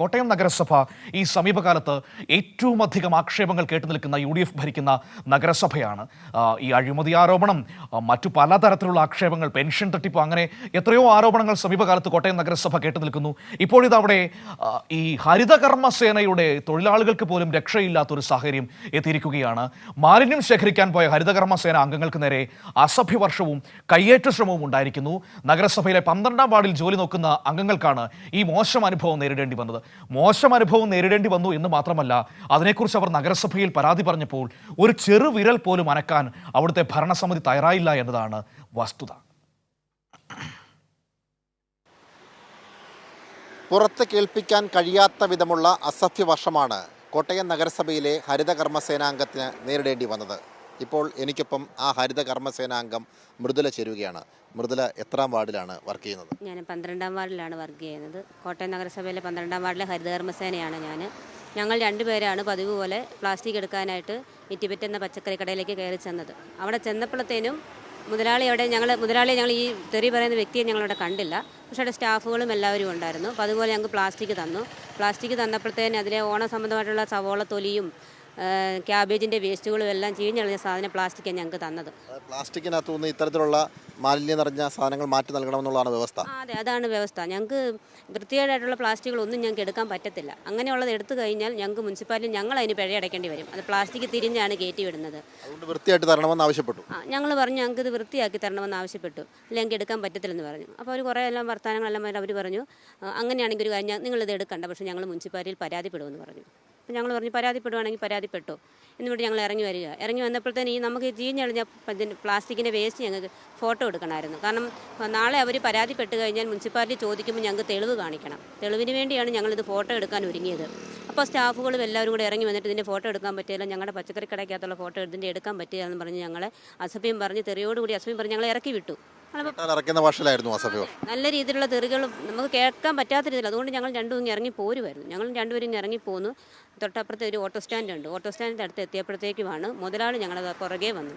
കോട്ടയം നഗരസഭ ഈ സമീപകാലത്ത് ഏറ്റവും അധികം ആക്ഷേപങ്ങൾ കേട്ടു നിൽക്കുന്ന യു ഡി എഫ് ഭരിക്കുന്ന നഗരസഭയാണ്. ഈ അഴിമതി ആരോപണം മറ്റു പലതരത്തിലുള്ള ആക്ഷേപങ്ങൾ പെൻഷൻ തട്ടിപ്പ് അങ്ങനെ എത്രയോ ആരോപണങ്ങൾ സമീപകാലത്ത് കോട്ടയം നഗരസഭ കേട്ടു നിൽക്കുന്നു. ഇപ്പോഴിതവിടെ ഈ ഹരിതകർമ്മ സേനയുടെ തൊഴിലാളികൾക്ക് പോലും രക്ഷയില്ലാത്തൊരു സാഹചര്യം എത്തിയിരിക്കുകയാണ്. മാലിന്യം ശേഖരിക്കാൻ പോയ ഹരിതകർമ്മ സേന അംഗങ്ങൾക്ക് നേരെ അസഭ്യവർഷവും കയ്യേറ്റ ശ്രമവും ഉണ്ടായിരിക്കുന്നു. നഗരസഭയിലെ പന്ത്രണ്ടാം വാർഡിൽ ജോലി നോക്കുന്ന അംഗങ്ങൾക്കാണ് ഈ മോശം അനുഭവം നേരിടേണ്ടി വന്നത്. മോശം അനുഭവം നേരിടേണ്ടി വന്നു എന്ന് മാത്രമല്ല അതിനെക്കുറിച്ച് അവർ നഗരസഭയിൽ പരാതി പറഞ്ഞപ്പോൾ ഒരു ചെറു വിരൽ പോലും അനക്കാൻ അവിടുത്തെ ഭരണസമിതി തയ്യാറായില്ല എന്നതാണ് വസ്തുത. പുറത്ത് കേൾപ്പിക്കാൻ കഴിയാത്ത വിധമുള്ള അസഭ്യവർഷമാണ് കോട്ടയം നഗരസഭയിലെ ഹരിതകർമ്മസേനാംഗത്തിന് നേരിടേണ്ടി വന്നത്. ഇപ്പോൾ എനിക്കൊപ്പം ആ ഹരിത കർമ്മസേനാംഗം മൃദുല ചേരുകയാണ്. മൃദുല എത്രാം വാർഡിലാണ് വർക്ക് ചെയ്യുന്നത്? ഞാൻ പന്ത്രണ്ടാം വാർഡിലാണ് വർക്ക് ചെയ്യുന്നത്. കോട്ടയം നഗരസഭയിലെ പന്ത്രണ്ടാം വാർഡിലെ ഹരിതകർമ്മസേനയാണ് ഞാൻ ഞങ്ങൾ രണ്ടുപേരാണ് പതിവ് പോലെ പ്ലാസ്റ്റിക് എടുക്കാനായിട്ട് ഇറ്റിപ്പറ്റ് എന്ന പച്ചക്കറി കടയിലേക്ക് കയറി ചെന്നത്. അവിടെ ചെന്നപ്പോഴത്തേനും മുതലാളി അവിടെ ഞങ്ങൾ മുതലാളിയെ ഞങ്ങൾ ഈ തെറി പറയുന്ന വ്യക്തിയെ ഞങ്ങളവിടെ കണ്ടില്ല. പക്ഷേ അവിടെ സ്റ്റാഫുകളും എല്ലാവരും ഉണ്ടായിരുന്നു. അപ്പോൾ അതുപോലെ ഞങ്ങൾക്ക് പ്ലാസ്റ്റിക് തന്നു. പ്ലാസ്റ്റിക് തന്നപ്പോഴത്തേന് അതിലെ ഓണ സംബന്ധമായിട്ടുള്ള സവോള തൊലിയും ക്യാബേജിന്റെ വേസ്റ്റുകളും എല്ലാം ചീഞ്ഞളഞ്ഞ സാധനം പ്ലാസ്റ്റിക്കാണ് ഞങ്ങൾക്ക് തന്നത്. പ്ലാസ്റ്റിക്കിനകത്തു നിന്ന് ഇത്തരത്തിലുള്ള മാലിന്യം നിറഞ്ഞ സാധനങ്ങൾ മാറ്റി നൽകണമെന്നുള്ളതാണ് വ്യവസ്ഥ. അതെ അതാണ് വ്യവസ്ഥ. ഞങ്ങൾക്ക് വൃത്തികേടായിട്ടുള്ള പ്ലാസ്റ്റിക്കുകളൊന്നും ഞങ്ങൾക്ക് എടുക്കാൻ പറ്റത്തില്ല. അങ്ങനെയുള്ളത് എടുത്തു കഴിഞ്ഞാൽ ഞങ്ങൾക്ക് മുനിസിപ്പാലിറ്റി ഞങ്ങൾ അതിന് പിഴ അടയ്ക്കേണ്ടി വരും. അത് പ്ലാസ്റ്റിക് തിരിഞ്ഞാണ് കയറ്റി വിടുന്നത്. അതുകൊണ്ട് വൃത്തിയായിട്ട് തരണമെന്ന് ആവശ്യപ്പെട്ടു. ആ ഞങ്ങൾ പറഞ്ഞു ഞങ്ങൾക്ക് ഇത് വൃത്തിയാക്കി തരണമെന്ന് ആവശ്യപ്പെട്ടു. അല്ലെങ്കിൽ ഞങ്ങൾക്ക് എടുക്കാൻ പറ്റത്തില്ലെന്ന് പറഞ്ഞു. അപ്പോൾ അവർ കുറേ എല്ലാം വർത്തമാനങ്ങളെല്ലാം അവർ പറഞ്ഞു. അങ്ങനെയാണെങ്കിൽ ഒരു കാര്യം നിങ്ങളിത് എടുക്കണ്ട പക്ഷേ ഞങ്ങൾ മുനിസിപ്പാലിറ്റിയിൽ പരാതിപ്പെടുമെന്ന് പറഞ്ഞു. അപ്പോൾ ഞങ്ങൾ പറഞ്ഞു പരാതിപ്പെടുവാണെങ്കിൽ പരാതിപ്പെട്ടു. എന്നിട്ട് ഞങ്ങൾ ഇറങ്ങി വരിക. ഇറങ്ങി വന്നപ്പോഴത്തേന് ഈ നമുക്ക് ചീഞ്ഞളിഞ്ഞ പ്ലാസ്റ്റിക്കിന്റെ വേസ്റ്റ് ഞങ്ങൾക്ക് ഫോട്ടോ എടുക്കണമായിരുന്നു. കാരണം നാളെ അവർ പരാതിപ്പെട്ട് കഴിഞ്ഞാൽ മുനിസിപ്പാലിറ്റി ചോദിക്കുമ്പോൾ ഞങ്ങൾക്ക് തെളിവ് കാണിക്കണം. തെളിവിന് വേണ്ടിയാണ് ഞങ്ങളിത് ഫോട്ടോ എടുക്കാൻ ഒരുങ്ങിയത്. അപ്പോൾ സ്റ്റാഫുകളും എല്ലാവരും കൂടെ ഇറങ്ങി വന്നിട്ട് ഇതിന്റെ ഫോട്ടോ എടുക്കാൻ പറ്റിയില്ല ഞങ്ങളുടെ പച്ചക്കറി കടയ്ക്കകത്തുള്ള ഫോട്ടോ ഇതിന്റെ എടുക്കാൻ പറ്റില്ല എന്ന് പറഞ്ഞ് ഞങ്ങളെ അസഭ്യം പറഞ്ഞ് തെറിയോടുകൂടി അസഭ്യം പറഞ്ഞ് ഞങ്ങളെ ഇറക്കി വിട്ടു. നല്ല രീതിയിലുള്ള തെറികൾ നമുക്ക് കേൾക്കാൻ പറ്റാത്ത രീതിയിൽ അതുകൊണ്ട് ഞങ്ങൾ രണ്ടും ഇങ്ങനെ ഇറങ്ങി പോരുമായിരുന്നു. ഞങ്ങൾ രണ്ടുപേരും ഇങ്ങനെ ഇറങ്ങി പോന്നു. തൊട്ടപ്പുറത്തെ ഒരു ഓട്ടോ സ്റ്റാൻഡ് ഉണ്ട് ഓട്ടോ സ്റ്റാൻഡിന്റെ അടുത്ത് എത്തിയപ്പോഴത്തേക്കുമാണ് മുതലാളി ഞങ്ങളുടെ പുറകെ വന്നു.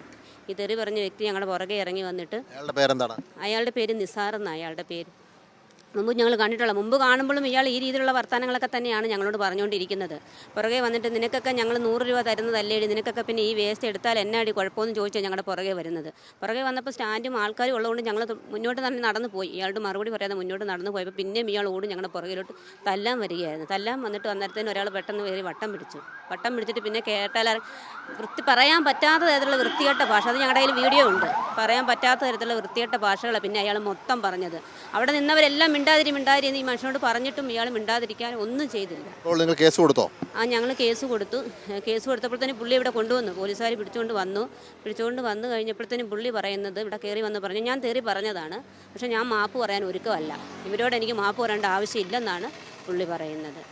ഈ തെറി പറഞ്ഞ വ്യക്തി ഞങ്ങളുടെ പുറകെ ഇറങ്ങി വന്നിട്ട് അയാളുടെ പേരെന്താണ്? അയാളുടെ പേര് നിസാർ എന്നാണ് അയാളുടെ പേര്. മുമ്പ് ഞങ്ങൾ കണ്ടിട്ടുള്ള മുമ്പ് കാണുമ്പോഴും ഇയാൾ ഈ രീതിയിലുള്ള വർത്തമാനങ്ങളൊക്കെ തന്നെയാണ് ഞങ്ങളോട് പറഞ്ഞുകൊണ്ടിരിക്കുന്നത്. പുറകെ വന്നിട്ട് നിനക്കൊക്കെ ഞങ്ങൾ നൂറ് രൂപ തരുന്നതല്ലേ നിനക്കൊക്കെ പിന്നെ ഈ വേസ്റ്റ് എടുത്താൽ എന്നാടി കുഴപ്പമൊന്നും ചോദിച്ചാൽ ഞങ്ങളുടെ പുറകെ വരുന്നത്. പുറകെ വന്നപ്പോൾ സ്റ്റാൻഡും ആൾക്കാരും ഉള്ളതുകൊണ്ട് ഞങ്ങൾ മുന്നോട്ട് തന്നെ നടന്നു പോയി. ഇയാളുടെ മറുപടി പറയാതെ മുന്നോട്ട് നടന്നു പോയപ്പോൾ പിന്നെയും ഇയാൾ ഓടും ഞങ്ങളുടെ പുറകിലോട്ട് തല്ലാൻ വരികയായിരുന്നു. തല്ലാൻ വന്നിട്ട് അന്നേരത്തേന് ഒരാൾ പെട്ടെന്ന് കയറി വട്ടം പിടിച്ചു. വട്ടം പിടിച്ചിട്ട് പിന്നെ കേട്ടാൽ വൃത്തി പറയാൻ പറ്റാത്ത തരത്തിലുള്ള വൃത്തികെട്ട ഭാഷ. അത് ഞങ്ങളുടെ കയ്യിൽ വീഡിയോ ഉണ്ട്. പറയാൻ പറ്റാത്ത തരത്തിലുള്ള വൃത്തികെട്ട ഭാഷകളാണ് പിന്നെ അയാൾ മൊത്തം പറഞ്ഞത്. അവിടെ നിന്നവരെല്ലാം മിണ്ടാതിരി മിണ്ടാതിരി എന്ന് ഈ മനുഷ്യനോട് പറഞ്ഞിട്ടും ഇയാൾ മിണ്ടാതിരിക്കാൻ ഒന്നും ചെയ്തില്ല. അപ്പോൾ നിങ്ങൾ കേസ് കൊടുത്തോ? ആ ഞങ്ങൾ കേസ് കൊടുത്തു. കേസ് കൊടുത്തപ്പോൾ തന്നെ പുള്ളി ഇവിടെ കൊണ്ടുവന്നു. പോലീസുകാർ പിടിച്ചുകൊണ്ട് വന്നു. പിടിച്ചുകൊണ്ട് വന്നു കഴിഞ്ഞപ്പോഴത്തേനും പുള്ളി പറയുന്നത് ഇവിടെ കയറി വന്ന് പറഞ്ഞു ഞാൻ തേറി പറഞ്ഞതാണ്. പക്ഷേ ഞാൻ മാപ്പ് പറയാൻ ഒരുക്കമല്ല. ഇവരോട് എനിക്ക് മാപ്പ് പറയേണ്ട ആവശ്യമില്ലെന്നാണ് പുള്ളി പറയുന്നത്.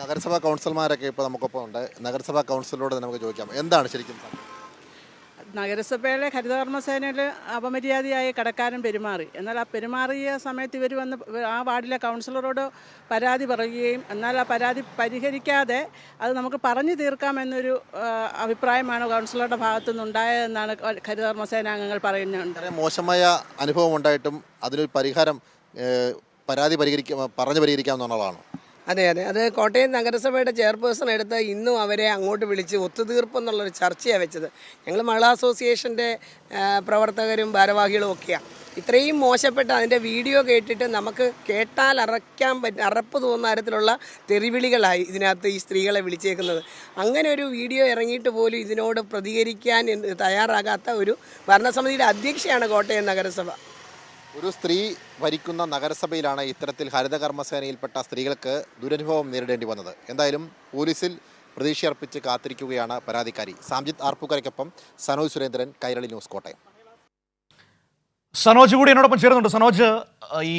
നഗരസഭാ കൗൺസിലർമാരൊക്കെ ഇപ്പോൾ നമുക്കൊപ്പം ഉണ്ട്. നഗരസഭാ കൗൺസിലറോട് നമുക്ക് ചോദിക്കാം. എന്താണ് ശരിക്കും? നഗരസഭയിലെ ഹരിതകർമ്മസേനയിൽ അപമര്യാദയായി കടക്കാരൻ പെരുമാറി. എന്നാൽ ആ പെരുമാറിയ സമയത്ത് ഇവർ വന്ന് ആ വാർഡിലെ കൗൺസിലറോട് പരാതി പറയുകയും എന്നാൽ ആ പരാതി പരിഹരിക്കാതെ അത് നമുക്ക് പറഞ്ഞു തീർക്കാമെന്നൊരു അഭിപ്രായമാണ് കൗൺസിലറുടെ ഭാഗത്തു നിന്നുണ്ടായതെന്നാണ് ഹരിതകർമ്മസേനാംഗങ്ങൾ പറയുന്നുണ്ട്. വളരെ മോശമായ അനുഭവം ഉണ്ടായിട്ടും അതിനൊരു പരിഹാരം പരാതി പരിഹരിക്കാം പറഞ്ഞു പരിഹരിക്കാമെന്നുള്ളതാണ് അതെ അതെ. അത് കോട്ടയം നഗരസഭയുടെ ചെയർപേഴ്സൺ എടുത്ത് ഇന്നും അവരെ അങ്ങോട്ട് വിളിച്ച് ഒത്തുതീർപ്പ് എന്നുള്ളൊരു ചർച്ചയാണ് വെച്ചത്. ഞങ്ങൾ മഹിളാ അസോസിയേഷന്റെ പ്രവർത്തകരും ഭാരവാഹികളും ഒക്കെയാണ് ഇത്രയും മോശപ്പെട്ട അതിന്റെ വീഡിയോ കേട്ടിട്ട് നമുക്ക് കേട്ടാൽ അറയ്ക്കാൻ പറ്റ അറപ്പ് തോന്നുന്ന തരത്തിലുള്ള തെറിവിളികളായി ഇതിനകത്ത് ഈ സ്ത്രീകളെ വിളിച്ചേക്കുന്നത്. അങ്ങനെ ഒരു വീഡിയോ ഇറങ്ങിയിട്ട് പോലും ഇതിനോട് പ്രതികരിക്കാൻ തയ്യാറാകാത്ത ഒരു ഭരണസമിതിയുടെ അധ്യക്ഷയാണ് കോട്ടയം നഗരസഭ. ഒരു സ്ത്രീ ഭരിക്കുന്ന നഗരസഭയിലാണ് ഇത്തരത്തിൽ ഹരിതകർമ്മസേനയിൽപ്പെട്ട സ്ത്രീകൾക്ക് ദുരനുഭവം നേരിടേണ്ടി വന്നത്. എന്തായാലും പോലീസിൽ പ്രതീക്ഷയർപ്പിച്ച് കാത്തിരിക്കുകയാണ് പരാതിക്കാരി. സാംജിത് ആർപ്പുക്കരയ്ക്കൊപ്പം സനോജ് സുരേന്ദ്രൻ കൈരളി ന്യൂസ് കോട്ടയം. സനോജ് കൂടി എന്നോടൊപ്പം ചേരുന്നുണ്ട്. സനോജ് ഈ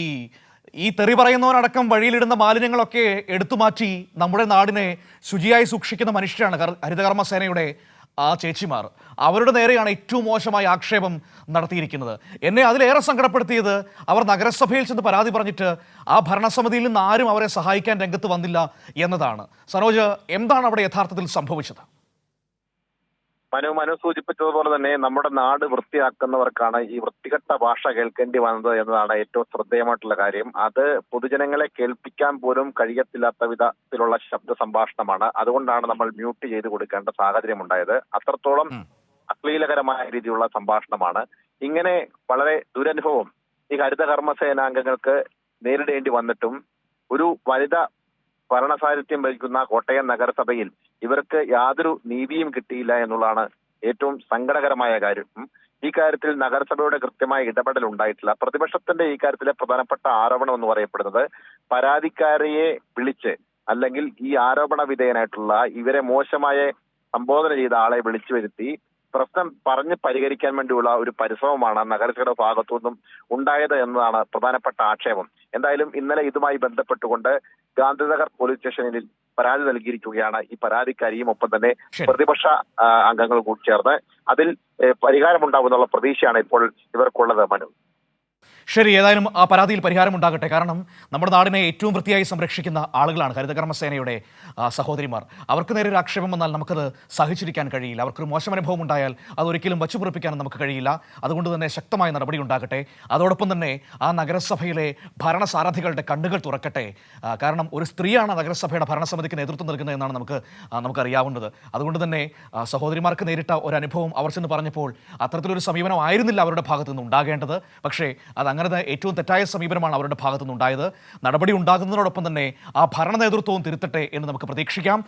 ഈ തെറി പറയുന്നവനടക്കം വഴിയിലിടുന്ന മാലിന്യങ്ങളൊക്കെ എടുത്തു മാറ്റി നമ്മുടെ നാടിനെ ശുചിയായി സൂക്ഷിക്കുന്ന മനുഷ്യരാണ് ഹരിതകർമ്മ സേനയുടെ ആ ചേച്ചിമാർ അവരുടെ നേരെയാണ് ഏറ്റവും മോശമായ ആക്ഷേപം നടത്തിയിരിക്കുന്നത്. എന്നെ അതിലേറെ സങ്കടപ്പെടുത്തിയത് അവർ നഗരസഭയിൽ ചെന്ന് പരാതി പറഞ്ഞിട്ട് ആ ഭരണസമിതിയിൽ നിന്ന് ആരും അവരെ സഹായിക്കാൻ രംഗത്ത് വന്നില്ല എന്നതാണ്. സനോജ് എന്താണ് അവിടെ യഥാർത്ഥത്തിൽ സംഭവിച്ചത്? മനു മനു സൂചിപ്പിച്ചതുപോലെ തന്നെ നമ്മുടെ നാട് വൃത്തിയാക്കുന്നവർക്കാണ് ഈ വൃത്തികെട്ട ഭാഷ കേൾക്കേണ്ടി വന്നത് എന്നതാണ് ഏറ്റവും ശ്രദ്ധേയമായിട്ടുള്ള കാര്യം. അത് പൊതുജനങ്ങളെ കേൾപ്പിക്കാൻ പോലും കഴിയത്തില്ലാത്ത വിധത്തിലുള്ള ശബ്ദ സംഭാഷണമാണ്. അതുകൊണ്ടാണ് നമ്മൾ മ്യൂട്ട് ചെയ്ത് കൊടുക്കേണ്ട സാഹചര്യം ഉണ്ടായത് അത്രത്തോളം. അശ്ലീലകരമായ രീതിയിലുള്ള സംഭാഷണമാണ്. ഇങ്ങനെ വളരെ ദുരനുഭവം ഈ ഹരിത കർമ്മസേനാംഗങ്ങൾക്ക് നേരിടേണ്ടി വന്നിട്ടും ഒരു വനിത ഭരണസാരഥ്യം വഹിക്കുന്ന കോട്ടയം നഗരസഭയിൽ ഇവർക്ക് യാതൊരു നീതിയും കിട്ടിയില്ല എന്നുള്ളതാണ് ഏറ്റവും സങ്കടകരമായ കാര്യം. ഈ കാര്യത്തിൽ നഗരസഭയുടെ കൃത്യമായ ഇടപെടൽ ഉണ്ടായിട്ടില്ല. പ്രതിപക്ഷത്തിന്റെ ഈ കാര്യത്തിലെ പ്രധാനപ്പെട്ട ആരോപണം എന്ന് പറയപ്പെടുന്നത് പരാതിക്കാരിയെ വിളിച്ച് അല്ലെങ്കിൽ ഈ ആരോപണ വിധേയനായിട്ടുള്ള ഇവരെ മോശമായ സംബോധന ചെയ്ത ആളെ വിളിച്ചു വരുത്തി പ്രശ്നം പറഞ്ഞ് പരിഹരിക്കാൻ വേണ്ടിയുള്ള ഒരു പരിശ്രമമാണ് നഗരസഭയുടെ ഭാഗത്തു നിന്നും ഉണ്ടായത് എന്നതാണ് പ്രധാനപ്പെട്ട ആക്ഷേപം. എന്തായാലും ഇന്നലെ ഇതുമായി ബന്ധപ്പെട്ടുകൊണ്ട് ഗാന്ധിനഗർ പോലീസ് സ്റ്റേഷനിൽ പരാതി നൽകിയിരിക്കുകയാണ്. ഈ പരാതിക്കാരിയും ഒപ്പം തന്നെ പ്രതിപക്ഷ അംഗങ്ങൾ കൂടി ചേർന്ന് അതിൽ ഏ, പരിഹാരമുണ്ടാകുന്നുള്ള പ്രതീക്ഷയാണ് ഇപ്പോൾ ഇവർക്കുള്ളത് മനു. ശരി ഏതായാലും ആ പരാതിയിൽ പരിഹാരം ഉണ്ടാകട്ടെ. കാരണം നമ്മുടെ നാടിനെ ഏറ്റവും വൃത്തിയായി സംരക്ഷിക്കുന്ന ആളുകളാണ് ഹരിതകർമ്മസേനയുടെ സഹോദരിമാർ. അവർക്ക് നേരെ ഒരു ആക്ഷേപം വന്നാൽ നമുക്കത് സഹിച്ചിരിക്കാൻ കഴിയില്ല. അവർക്കൊരു മോശം അനുഭവം ഉണ്ടായാൽ അതൊരിക്കലും വച്ചുപുറപ്പിക്കാനും നമുക്ക് കഴിയില്ല. അതുകൊണ്ട് തന്നെ ശക്തമായ നടപടി ഉണ്ടാകട്ടെ. അതോടൊപ്പം തന്നെ ആ നഗരസഭയിലെ ഭരണസാരഥികളുടെ കണ്ണുകൾ തുറക്കട്ടെ. കാരണം ഒരു സ്ത്രീയാണ് നഗരസഭയുടെ ഭരണസമിതിക്ക് നേതൃത്വം നൽകുന്നത് എന്നാണ് നമുക്ക് നമുക്കറിയാവുന്നത്. അതുകൊണ്ട് തന്നെ സഹോദരിമാർക്ക് നേരിട്ട ഒരു അനുഭവം അവർ ചെന്ന് പറഞ്ഞപ്പോൾ അത്തരത്തിലൊരു സമീപനം ആയിരുന്നില്ല അവരുടെ ഭാഗത്തു നിന്ന് ഉണ്ടാകേണ്ടത്. പക്ഷേ അത് അങ്ങനത്തെ ഏറ്റവും തെറ്റായ സമീപനമാണ് അവരുടെ ഭാഗത്തുനിന്നുണ്ടായത്. നടപടി ഉണ്ടാകുന്നതിനോടൊപ്പം തന്നെ ആ ഭരണ നേതൃത്വവും തിരുത്തട്ടെ എന്ന് നമുക്ക് പ്രതീക്ഷിക്കാം.